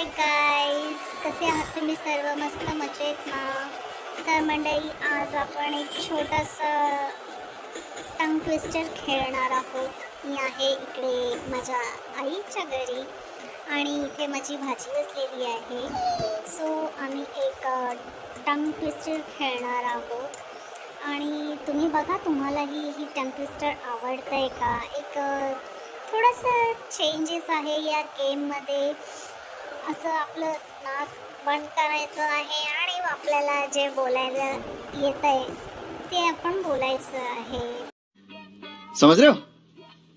Hi guys कसे आहात तुम्ही सर्व? मस्त मजेत ना? तर मंडळी आज आपण एक छोटासा टंग ट्विस्टर खेळणार आहोत. मी आहे इकडे माझ्या आईच्या घरी आणि इथे माझी भाजी बसलेली आहे. सो आम्ही एक टंग ट्विस्टर खेळणार आहोत. आणि तुम्ही बघा तुम्हालाही ही टंग ट्विस्टर आवडतं आहे का? एक थोडंसं चेंजेस आहे या गेममध्ये असं आपलं नाक बंद करायचं आहे आणि आपल्याला जे बोलायला येत आहे ते आपण बोलायचं आहे. समझ रहे हो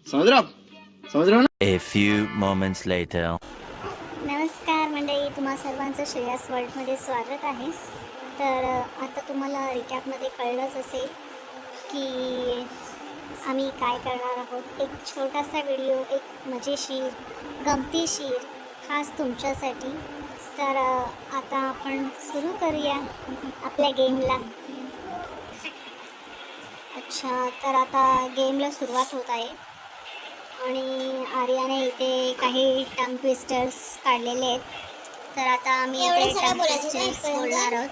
समझ रहे हो आप समझ रहे हो ना? A few moments later. नमस्कार मंडळी तुम्हा सर्वांचं श्रेयस वर्ल्डमध्ये स्वागत आहे. तर आता तुम्हाला रिकॅपमध्ये कळलंच असेल की आम्ही काय करणार आहोत. एक छोटासा व्हिडिओ एक मजेशीर गमतीशीर खास तुमच्यासाठी. तर आता आपण सुरू करूया आपल्या गेमला. अच्छा तर आता गेमला सुरुवात होत आहे. आणि आर्याने इथे काही टंग ट्विस्टर्स काढलेले आहेत. तर आता आम्ही इथे टंग ट्विस्टर्स? बोलणार आहोत.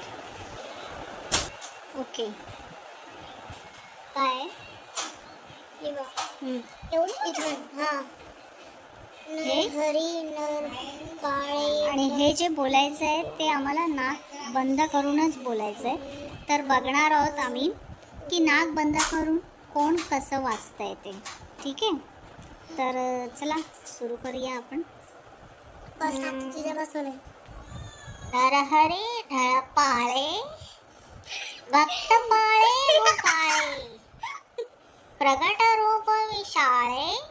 ओके. काय? बघ. हम्म. एवढं? इथून हा. हे? आणि हे जे बोलायचं आहे ते आम्हाला नाक बंद करूनच बोलायचं आहे. तर बघणार आहोत आम्ही की नाक बंद करून कोण कसं वाचतंय ते. ठीक आहे? तर चला सुरू करूया आपण. बस आता तुझ्यापासून आहे. तर हरे ढळ पाळे. भक्त पाळे काळे प्रगट रूप विशाळे.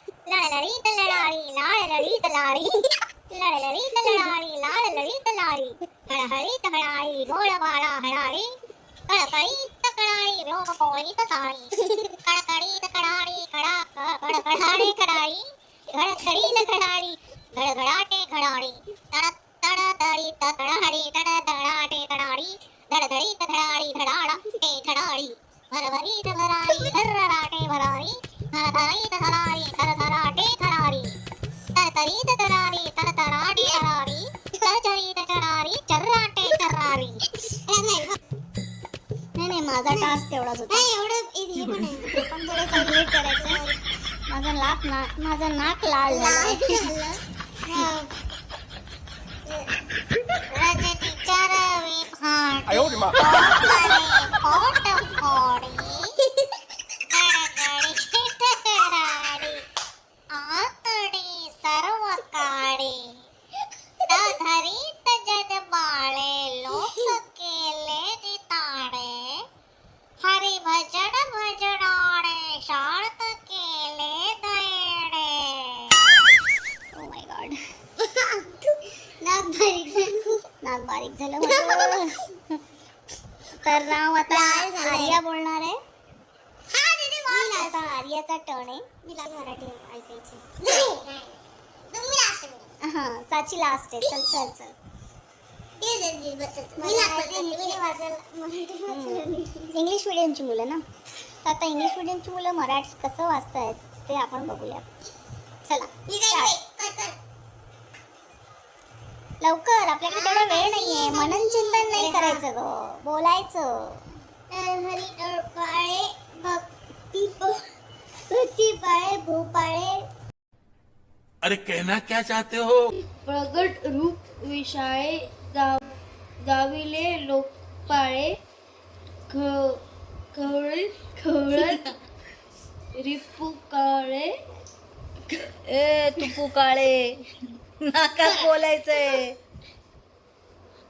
लोळे झळाळी लळलळीत लळाळी लाळ लळीत लाळी लळलळीत लळाळी लाळ गोळ बाळा हळाळी कळकळीत कळाळी रोग पोळीत साळी कळकळीत कळाळी कडाक कडकडाळे कडाळी घडखडीत कडाळी घडघडाटे घडाळी ते धर्राटे धरधरीत धरारी धरधराटे धरारी तरतरीत धरारी तरतराटे धरारी चरचरीत चरारी चर्राटे नाही नाही माझा टास्क तेवढाच होता नाही एवढं पण आहे. पण थोडं कंप्लीट करायचं माझं नाक ना माझं नाक लाल झालं. हा. रजनीच्या रवी फाट आयो रे माँ। पोट फोडी गडगडी गडाडी आतडी सर्व काळे धरीत जग बाळे लोक केले जिताडे हरी भजन भजनाडे शाळत केले दयडे ओ माय गॉड नाक बारीक झालं. बारीक झालं माझं. तर नाव आता. आर्या बोलणार आहे. हा. आता आर्याचा टर्न आहे. मी मराठी ऐकायची. हा साची लास्ट आहे. चल चल चल. इंग्लिश मिडियमची मुलं ना? तर आता इंग्लिश मिडियमची मुलं मराठी कसं वाचतायत ते आपण बघूया. चला लवकर आपल्याकडे तेवढा वेळ नाहीये. मनन चिंतन नाही करायचं ग. बोलायचं. हरी भक्ती भूपाळे. अरे कहना क्या चाहते हो? प्रगट रूप विशाळे दा- दाविले लोकपाळे ख- खवळीत खवळत रिपुकाळे ए तू पुकाळे नाकात बोलायचंय.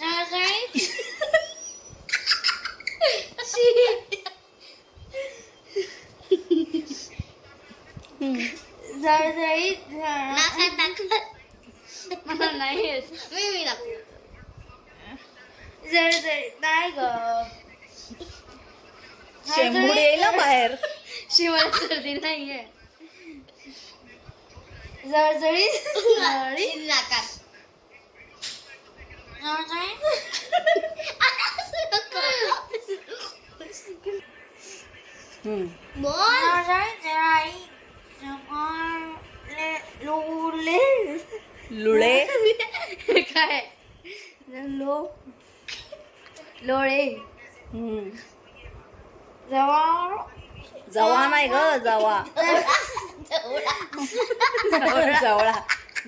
जळजळीत जळजळीत मला नाही येत. मी मी जळजळीत नाही ग शेंबूड येईल ना बाहेर शिवाय सर्दी नाहीये जळजळीत झळाळी नाकात लुळे? काय लो लोळे. जवळ जवा नाही ग जवा. जवळा.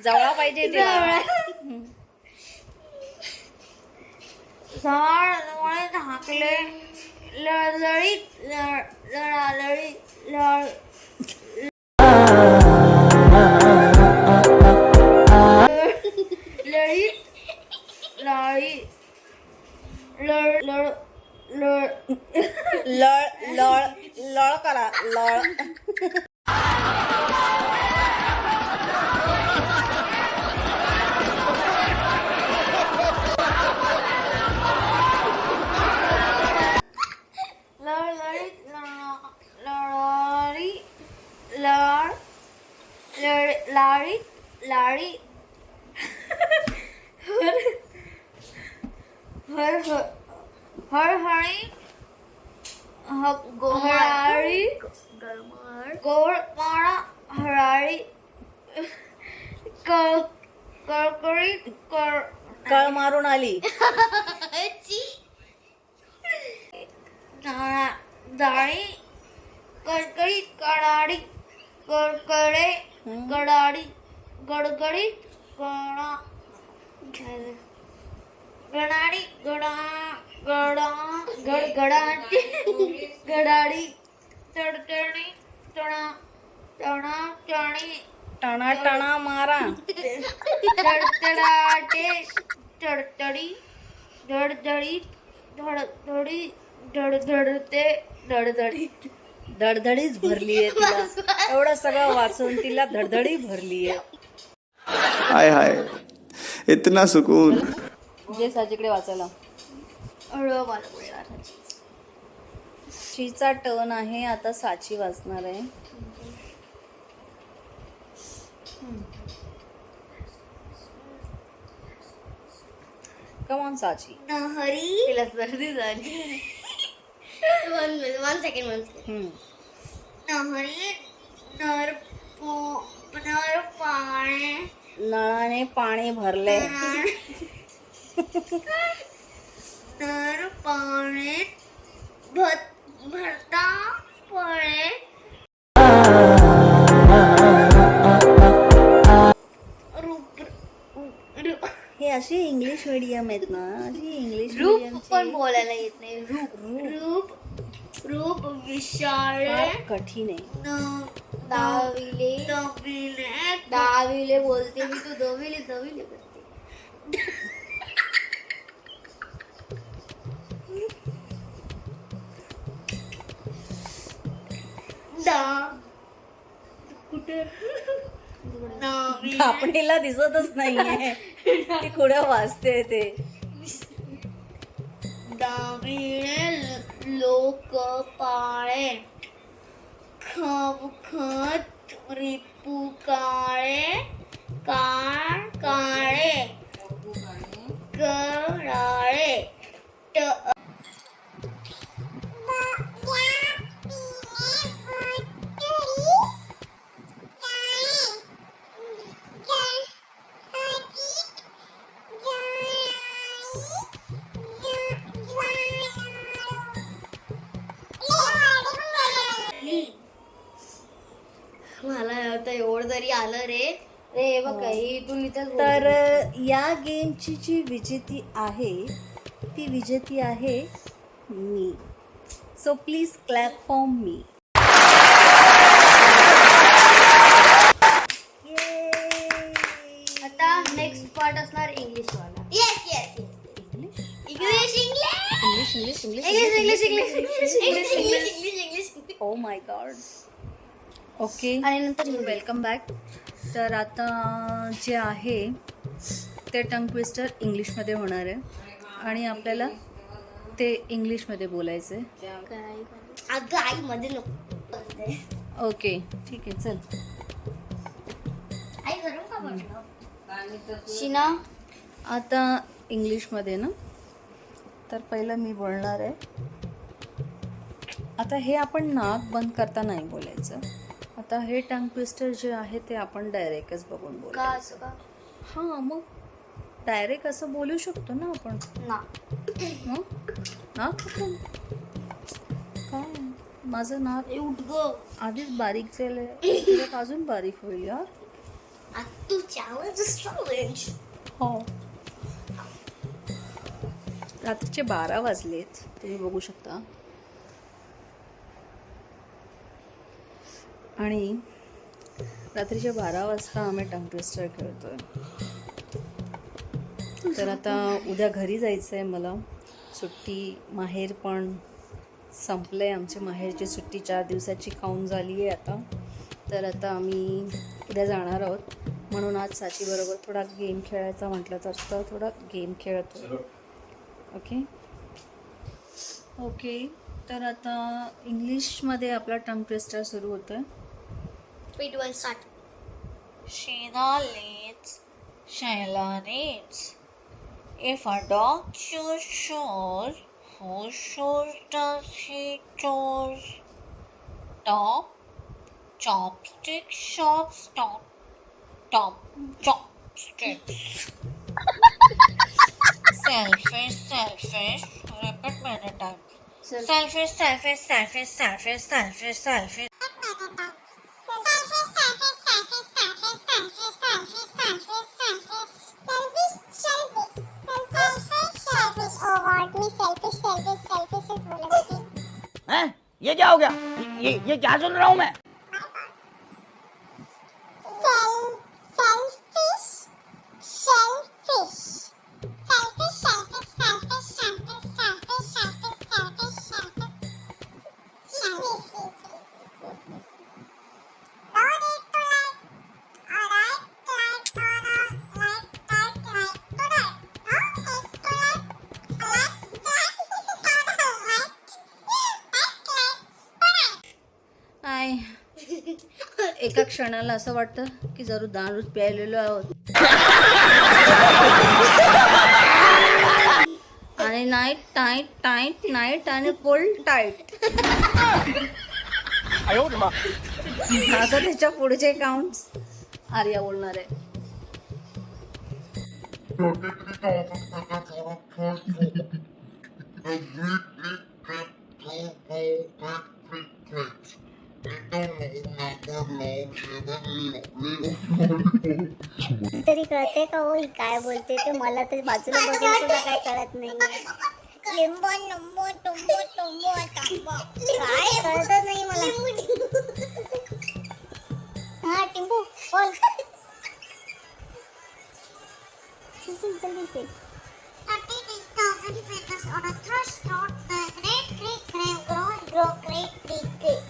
जवळा. पाहिजे तिला. झाड डोळे झाकले लळलळीत लळ लळालळी लळ लळीत लाळी लळ लळ लळ लळ लळ लळ लळ लाळी. हर हर हर हळहळी ह गोहळाळी गोड माळा हळाळी कळ कळकळीत कळ. कळ मारून आली. डाळी कडकडीत कडाडी कडकडे गडाडी गडगडीत गडा गडाडी गडा गडा गडगडाटी गडाडी तडतडी तणा तणा टणी टणा टणा मारा. तडतडाटे तडतडी धडधडीत धडधडी धडधडते धडधडी. धडधडीच भरली आहे तिला. एवढं सगळं वाचून तिला धडधडी भरली आहे हाय हाय. इतना सुकून. जे साजीकडे वाचायला. शीचा टर्न आहे आता साची वाचणार आहे. कमॉन साची. हरी. तिला सर्दी झाली. One one second one second hmm. नहरी नर पो नर पाणे नळाने पाणी भरले. नर पाणे भत भरता पळे हे अशी इंग्लिश मीडियम आहेत ना अशी इंग्लिश रूप medium पण बोलायला येत नाही. रूप. रूप रूप विशाळे कठीण आहे. दहावीले दहावीले दहावीले बोलते मी तू दहावीले दहावीले बोलते. दा कुठे? आपणीला दिसतच नाहीये. ती कुठे वाचते ते? दहावीले लोक पाळे. खवखत रिपू काळे. काळ काळे. कराळे. ट आलं रे रे बघ इथून इथं तर या गेमची जी विजेती आहे ती विजेती आहे मी so please clap for me next part असणार इंग्लिश वाला yes yes English English English English English English English English English English English English oh my God okay. आणि नंतर. वेलकम बॅक तर आता जे आहे ते टंग ट्विस्टर इंग्लिशमध्ये होणार आहे. आणि आपल्याला ते इंग्लिशमध्ये बोलायचं आहे मध्ये नको ओके. ठीक आहे चल. आई गरम का शिना? आता इंग्लिशमध्ये ना? तर पहिलं मी बोलणार आहे. आता हे आपण नाक बंद करता नाही बोलायचं. आता हे टंग ट्विस्टर जे आहे ते आपण डायरेक्टच बघून का असं का? हां मग डायरेक्ट असं बोलू शकतो ना आपण. ना. कुठून काय? माझं नाक उठ गो. आधीच बारीक झालं आहे अजून बारीक होईल यार. तू चॅलेंज चॅलेंज हो. रात्रीचे बारा वाजलेत. तुम्ही बघू शकता. आणि रात्रीचे बारा वाजता आम्ही टंग ट्विस्टर खेळतोय. तर आता उद्या घरी जायचं आहे मला. सुट्टी माहेर पण संपलं आहे आमच्या माहेरची सुट्टी चार दिवसाची खाऊन झाली आहे आता. तर आता आम्ही उद्या जाणार आहोत. म्हणून आज साचीबरोबर थोडा गेम खेळायचा म्हटलं तर तर थोडा गेम खेळतो ओके? ओके. तर आता इंग्लिशमध्ये आपला टंग ट्विस्टर सुरू होतं आहे Two, one, start. Sheena leads, Shayla needs. If a dog chews chores, whose chores does he chores? Top, chopstick, shop, stop, top, chopsticks. selfish, selfish, repeat many times. Selfish, selfish, selfish, selfish, selfish, selfish. क्या हो गया ये ये क्या सुन रहा हूँ मैं. हाय एका क्षणाला असं वाटतं की जरूर दारूच प्यायलेलो आहोत आणि नाईट टाईट टाईट नाईट आणि फुल टाईट आता त्याच्या पुढचे काउंट आर्या बोलणार आहे तरी कळते का हो ही काय बोलते ते मला तर बाजूला बघून सुद्धा काय कळत नाही लिंबू लिंबू टुंबू टुंबू टांबू काय कळत नाही मला हा टिंबू बोल चल, चल, on a the great great great grow grow great big great.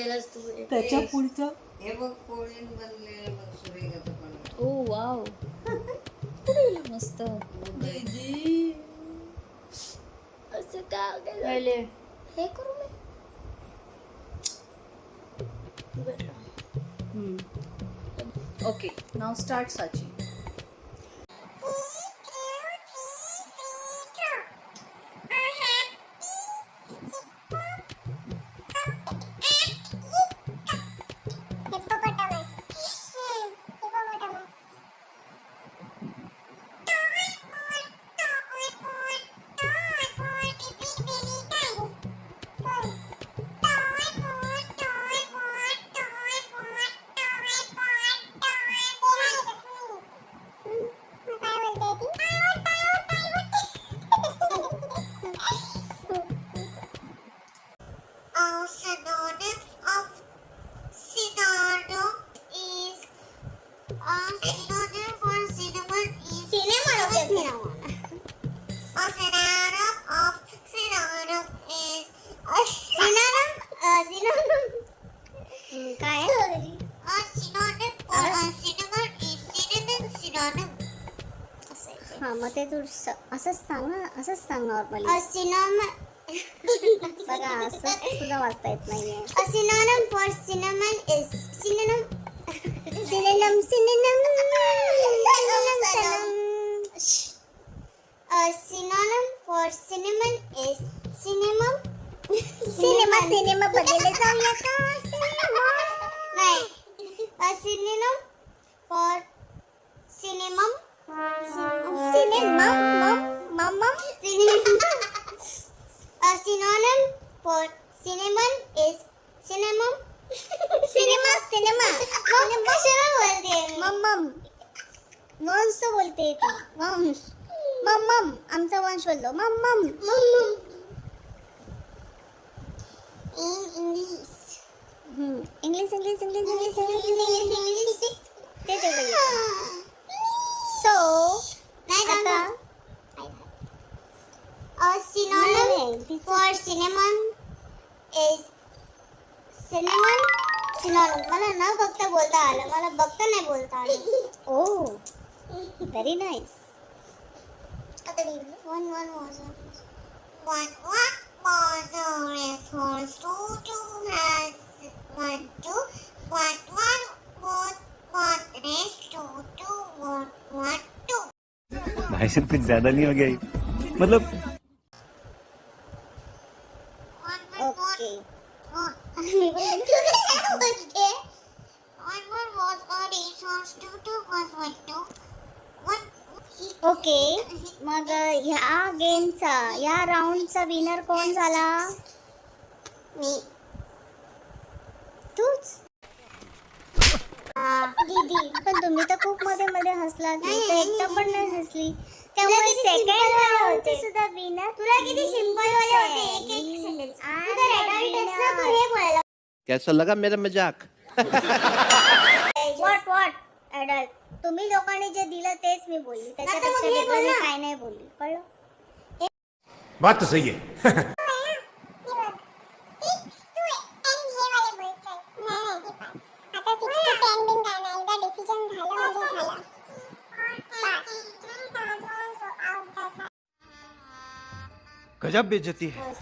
माझ्यालाच तू हे. त्याच्या पुढचं? हे बघ कोळीन बनले बघ सूर्यकाचं पण ओ वाव. मस्त? दीदी असं का? पहिले हे करू मी. ओके नाव स्टार्ट साची. असंच सांग ना असंच सांग नॉर्मली. बघा असं सुद्धा वाचता येत नाहीये A synonym for cinnamon is synonym. Synonym, synonym, synonym, synonym. Shh. A synonym for cinnamon is cinnamon. Cinema cinema बघायला जाऊया का सिनेमा नाही. A synonym for cinnamon. Cinema मम मम Cinnamon. A synonym for cinnamon is cinnamon. Cinema cinema मग कशाला बोलते मम मम वंश बोलते ती वंश मम मम आमचा वंश बोलतो मम मम मम मम English. English English English English English English English ते तेवढं सो नाही आता दादा. A synonym for cinnamon is cinnamon. Synonym. मला न बघता बोलता आलं मला बघता नाही बोलता आलं ओ व्हेरी नाईस आता मी one one was a one one was a response to two has one two one one one one raised to two One भाई कुछ ज्यादा नहीं हो गया मतलब कैसा लगा मेरा मज़ाक? पाहिजे. वॉट वॉट ऍडल्ट तुम्ही लोकांनी जे दिलं तेच मी बोलली. त्याच्यापेक्षा वेगळं मी काय नाही बोलली. कळलं? बात तो सही है गजब बेइज्जती है।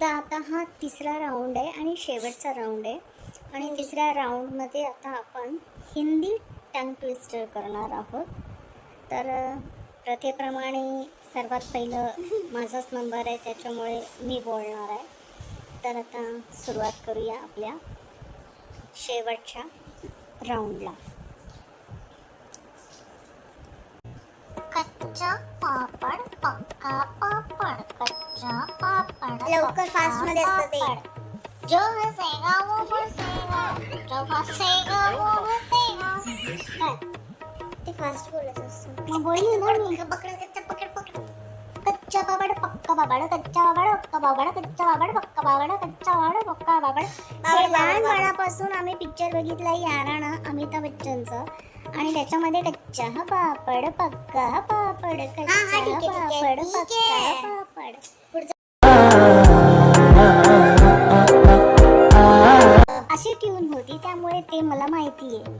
तर आता हा तिसरा राऊंड आहे आणि शेवटचा राऊंड आहे. आणि तिसऱ्या राऊंडमध्ये आता आपण हिंदी टंग ट्विस्टर करणार आहोत. तर प्रथेप्रमाणे सर्वात पहिलं माझाच नंबर आहे त्याच्यामुळे मी बोलणार आहे. तर आता सुरुवात करूया आपल्या शेवटच्या राऊंडला कच्चा पापड पक्का पापड कच्चा पापड लवकर पक्का fast मध्ये असतं ते. जो हसेगा वो हसेगा जो हसेगा वो हसेगा? ते फास्ट बोलत असतो. मग बोलली ना मी. पकड कच्चा पकड पकड. कच्चा पापड पक्का पापड कच्चा पापड पक्का पापड कच्चा पापड पक्का पापड कच्चा पापड पक्का हे लहानपणापासून आम्ही पिक्चर बघितला याराणा अमिताभ बच्चनचा. आणि त्याच्यामध्ये कच्चा हा पापड पक्का हा पापड कच्चा पापड पक्का पापड. अशी ट्यून होती त्यामुळे ते मला माहिती आहे.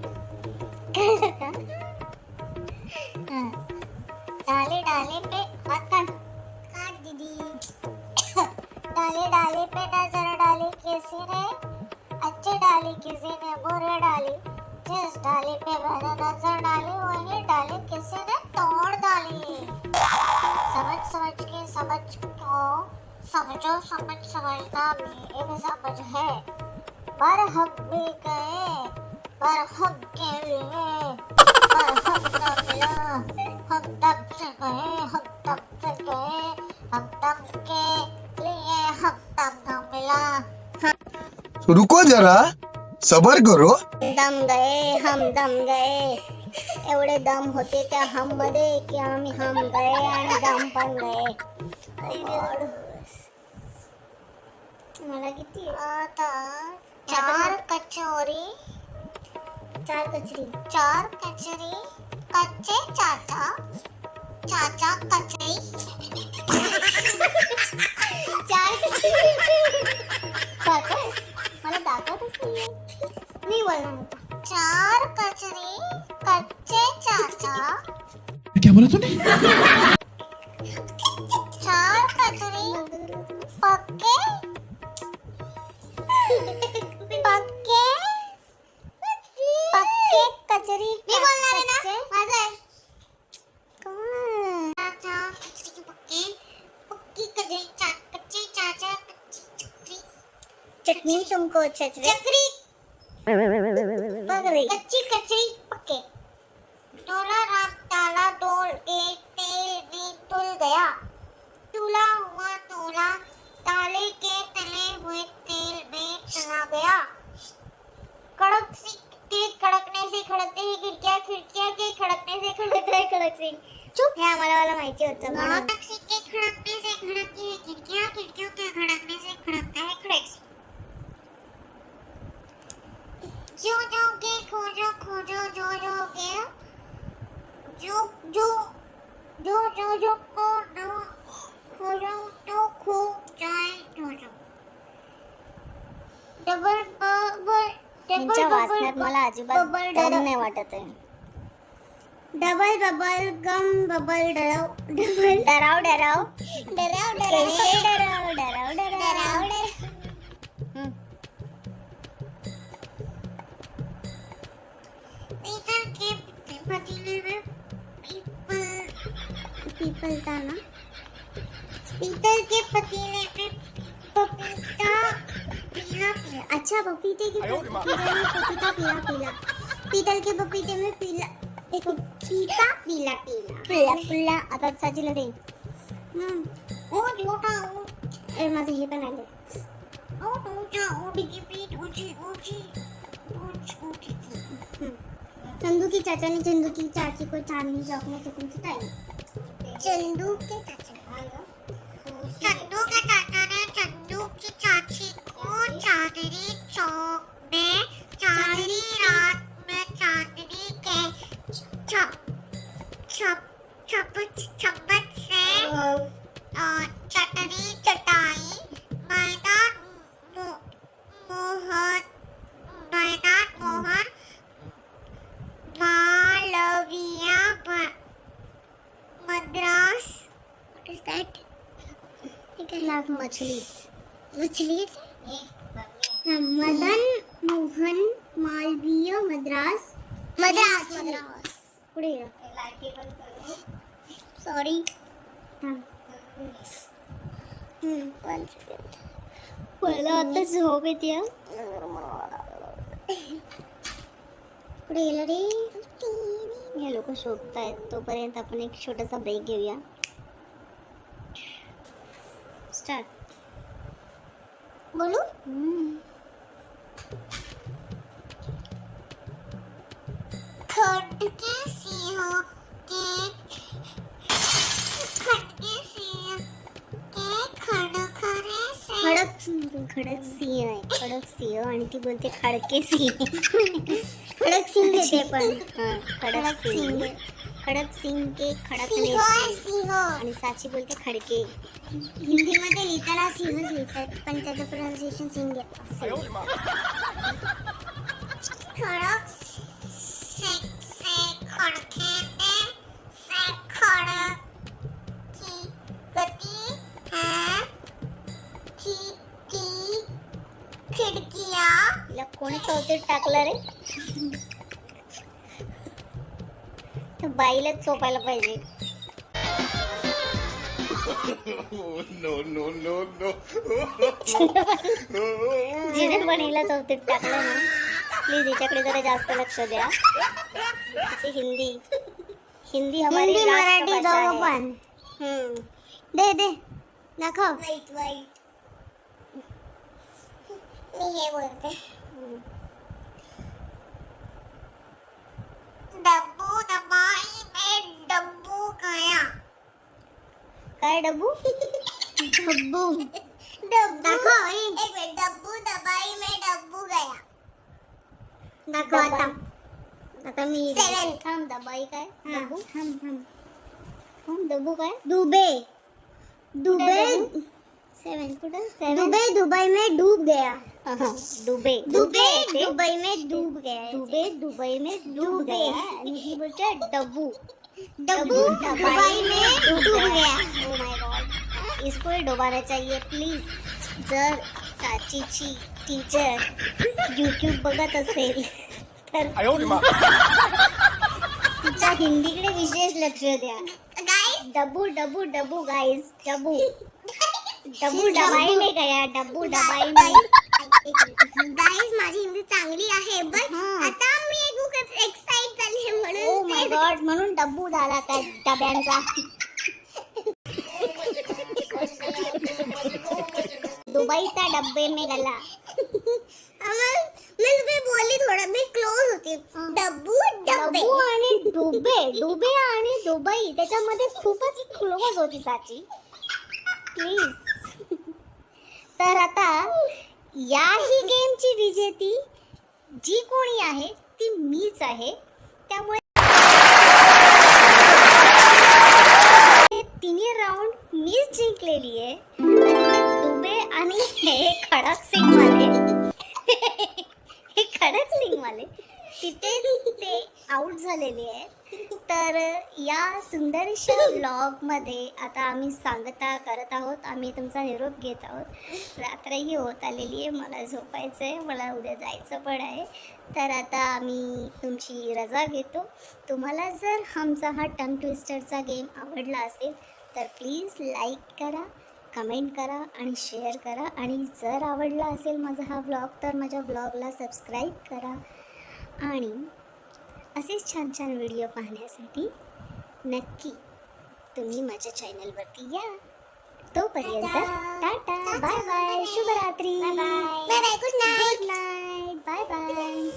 डाले डाले पे हात काढ. काट दीदी. डाले डाले पे नजर डाली किसी ने. अच्छे डाली किसी ने बुरे डाली. जिस डाली पे मैंने नज़र डाली, वही डाली किसी ने तोड़ डाली। समझ समझ के समझ को समझो, समझ, समझना भी एक समझ है। पर हम भी गए, पर हम के लिए, पर हम न मिला, हम तब से गए, हम तब से गए, हम तब के लिए हम तब न मिला। रुको जरा। सबर करो. दम गए हम दम गए. एवढे दम होते त्या हममध्ये की आम्ही हम गए आणि दम पण गए. मला किती? आता चार कचोरी. चार कचरी. चार कचोरी. कच्चे चाचा. चाचा कचरी. चार कचोरी. मला दाखवतच नाहीये. होता चार कचरी कच्चे चाचा. क्या बोला तूने? चार कचरे पक्के? पक्के? पक्के कचरी मी बोलणार आहे ना? माझं आहे. चाचा कचरी के पक्के? पक्की कचरी चा कच्चे चाचा कच्ची चक्री. चटनी तुमको चचरे चक्री पक रही कच्ची कचरी पक्के डोला राम ताला डोल के तेल में तुल गया तुला हुआ तोला ताले के तले हुए तेल में चला गया कड़क सी के कड़कने से खड़कते ही खिड़कियां खिड़कियां के खड़कने से खड़कते ही खड़क सी चुप हे आम्हाला वाला माहिती होतं म्हणून. कड़क सी के खड़कने से खड़कती है खिड़कियां खिड़कियों के खड़कने से खड़कता है खड़क सी जो जो के खोजो खोजो जो जो के जो जो जो जो जो को जो खोजो तो खो जाए जो जो डबल बबल यांच्या वाचण्यात मला अजिबात बबल डरव नाही वाटत आहे. डबल बबल गम बबल डराव डबल डराव डराव. डराव डराव. डराव. पपीते में पीला एक पपीता पीला पीला पिळ्या पिळ्या आता साजीला दे हम्म ओ छोटा ओ ए माझं हे पण आले ओ ऊँचा ऊँची पीठ ऊँची ऊँची ऊंच ऊँची. चंदू की चाचा ने चंदू की चाची को चांदनी चौक में चुकन चिताई चंदू के चाचा चंदू के चाचा ने चंदू की चाची को चांदनी चौक में चांदनी रात लाख मछली मछली मदन मोहन मालवीय मद्रास मद्रास मद्रास. पुढे सॉरी मला आता झोप येते. पुढे गेलं रे? हे लोक शोधतायत तोपर्यंत आपण एक छोटासा ब्रेक घेऊया. स्टार्ट बोलू? खडके सिंह के खडके सिंह के खडखरे से खडक खडक सिंह आहे खडक सिंह आणि ती बोलते खडके सिंह खडक सिंह येते पण हा, खडक सिंह खडक सिंह के खडकले सिंह आहे सिंह. सिंह आणि साची बोलते खडके हिंदीमध्ये लिहिताना सिंहच लिहितात पण त्याचं प्रोनाऊन्सिएशन सिंग आहे खडक से खिडकियां कोणी चौथीत टाकलं रे? बाईलाच चोपायला पाहिजे. जिने पण हिला चौथीत टाकलं ना. प्लीज़ हिच्याकडे जरा जास्त लक्ष द्या. हिची हिंदी. हिंदी हमारी हिंदी राष्ट्रभाषा मराठी दोघं आहे. पण. हम्म. दे दे. दाखव. वाईट वाईट मी हे बोलते. डब्बू दबाई में डब्बू गया. काय डब्बू? डब्बू. डब्बू. एक मिनिट डब्बू दबाई में डब्बू गया. दाखव आता आता मी Seven. थांब दबाई काय हा, डब्बू थांब थांब थांब डब्बू काय दुबे दुबे सेवन कुठं दुबई दुबई में डूब गया दुबई दुबई दुबई में डूब गया दुबई दुबई में डूब गया आणि ही बोलते डब्बू डब्बू दुबई में डूब गया ओ माय गॉड इसको ही डुबाना चाहिए प्लीज जर साचीची टीचर यूट्यूब बघत असेल तर तिच्या हिंदीकडे विशेष लक्ष द्या. Guys Dabbu Dabbu Dabbu guys Dabbu Dabbu Dubai में गया डब्बू डबाई में. गाईज माझी हिंदी चांगली आहे पण आता मी एक एक्साइट झाली म्हणून. ओ माय गॉड म्हणून डब्बू झाला त्या डब्यांचा. दुबईचा डब्बे में गला. मी तुम्ही बोलली थोडं मी क्लोज होती. डब्बू डब्बे. डब्बू आणि डुबे. डुबे आणि दुबई त्याच्यामध्ये खूपच क्लोज होती साची. प्लीज तर आता याही गेमची विजेती जी कोणी आहे ती मीच आहे. त्यामुळे तिन्ही राऊंड मीच जिंकलेली आहे. दुबे आणि हे खडक सिंग आउट आहे. तर या सुंदरशा ब्लॉगमध्ये आता आम्ही सांगता करत आहोत. आम्ही तुमचा निरोप घेत आहोत. रात्रही होत आलेली आहे. मला झोपायचं आहे. मला उद्या जायचं पण आहे. तर आता आम्ही तुमची रजा घेतो. तुम्हाला जर आमचा हा टंग ट्विस्टरचा गेम आवडला असेल तर प्लीज लाईक करा कमेंट करा आणि शेअर करा. आणि जर आवडला असेल माझा हा ब्लॉग तर माझ्या ब्लॉगला सबस्क्राईब करा. आणि असेच छान छान व्हिडिओ पाहण्यासाठी नक्की तुम्ही माझ्या चॅनलवरती या. तोपर्यंत टाटा बाय बाय शुभरात्री. Bye bye good night good night bye bye